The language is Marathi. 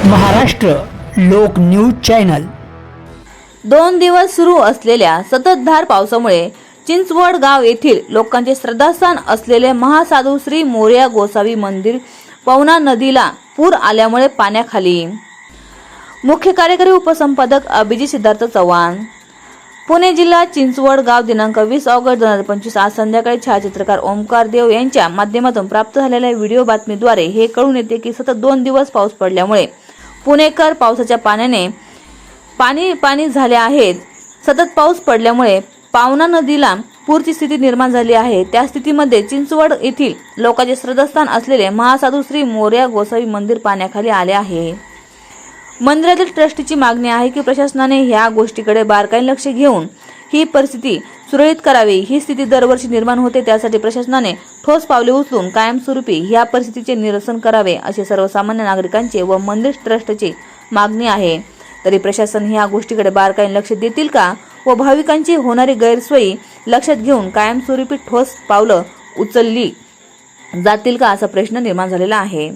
महाराष्ट्र लोक न्यूज चॅनल. दोन दिवस सुरू असलेल्या सततधार पावसामुळे चिंचवड गाव येथील लोकांचे श्रद्धास्थान असलेले महासाधू श्री मोर्या गोसावी मंदिर पवना नदीला पूर आल्यामुळे पाण्याखाली. मुख्य कार्यकारी उपसंपादक अभिजित सिद्धार्थ चव्हाण. पुणे जिल्हा चिंचवड गाव दिनांक वीस ऑगस्ट दोन हजार पंचवीस आज संध्याकाळी छायाचित्रकार ओमकार देव यांच्या माध्यमातून प्राप्त झालेल्या व्हिडिओ बातमीद्वारे हे कळून येते की सतत दोन दिवस पाऊस पडल्यामुळे पुणेकर पावसाच्या पाण्याने पाणी पाणी झाले आहेत. सतत पाऊस पडल्यामुळे पावना नदीला पूरची स्थिती निर्माण झाली आहे. त्या स्थितीमध्ये चिंचवड येथील लोकांचे श्रद्धास्थान असलेले महासाधू श्री मोर्या गोसावी मंदिर पाण्याखाली आले आहे. मंदिरातील ट्रस्टीची मागणी आहे की प्रशासनाने ह्या गोष्टीकडे बारकाईने लक्ष घेऊन ही परिस्थिती सुरळीत करावी. ही स्थिती दरवर्षी निर्माण होते त्यासाठी प्रशासनाने ठोस पावले उचलून कायमस्वरूपी ह्या परिस्थितीचे निरसन करावे असे सर्वसामान्य नागरिकांचे व मंदिर ट्रस्टची मागणी आहे. तरी प्रशासन ह्या गोष्टीकडे बारकाईने लक्ष देतील का? व भाविकांची होणारी गैरसोयी लक्षात घेऊन कायमस्वरूपी ठोस पावलं उचलली जातील का असा प्रश्न निर्माण झालेला आहे.